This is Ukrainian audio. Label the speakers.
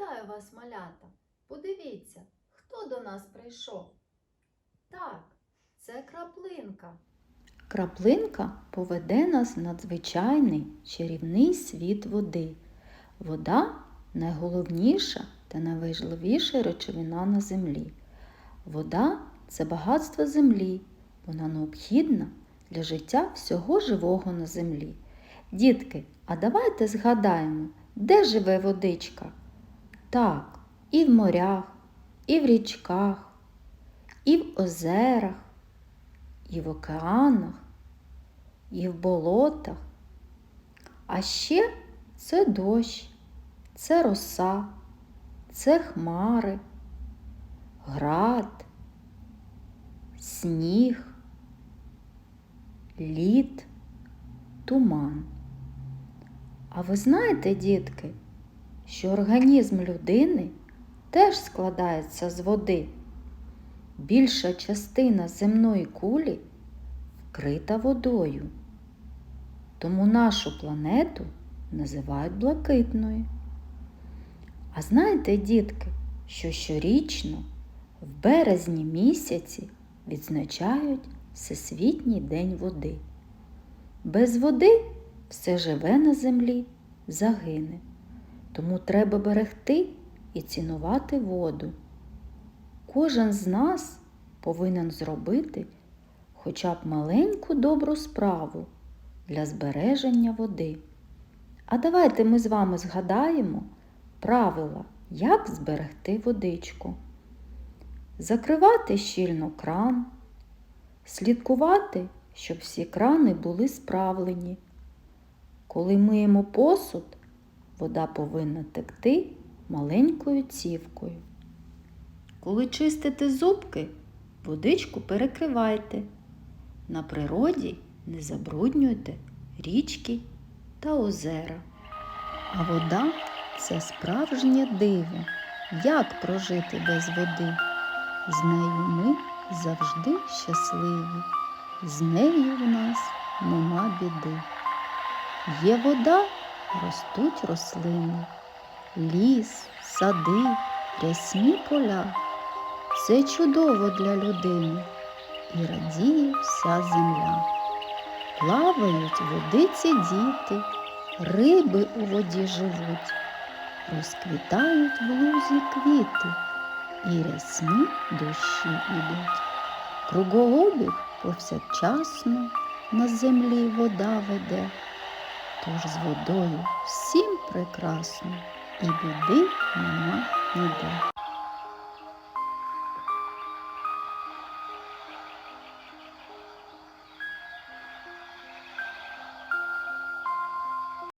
Speaker 1: Вітаю вас, малята! Подивіться, хто до нас прийшов. Так, це краплинка. Краплинка поведе нас в надзвичайний чарівний світ води. Вода найголовніша та найважливіша речовина на землі. Вода це багатство землі. Вона необхідна для життя всього живого на землі. Дітки, а давайте згадаємо, де живе водичка? Так, і в морях, і в річках, і в озерах, і в океанах, і в болотах. А ще це дощ, це роса, це хмари, град, сніг, лід, туман. А ви знаєте, дітки, що організм людини теж складається з води. Більша частина земної кулі вкрита водою. Тому нашу планету називають блакитною. А знаєте, дітки, що щорічно в березні місяці відзначають Всесвітній день води. Без води все живе на землі загине. Тому треба берегти і цінувати воду. Кожен з нас повинен зробити хоча б маленьку добру справу для збереження води. А давайте ми з вами згадаємо правила, як зберегти водичку. Закривати щільно кран, слідкувати, щоб всі крани були справлені. Коли миємо посуд, вода повинна текти маленькою цівкою. Коли чистите зубки, водичку перекривайте. На природі не забруднюйте річки та озера. А вода це справжнє диво. Як прожити без води? З нею ми завжди щасливі. З нею в нас нема біди. Є вода, ростуть рослини, ліс, сади, рясні поля. Це чудово для людини і радіє вся земля. Плавають водиці діти, риби у воді живуть, розквітають в лузі квіти, і рясні дощі ідуть. Кругообіг повсякчасно на землі вода веде. Тож з водою всім прекрасно, і біди нема ніде.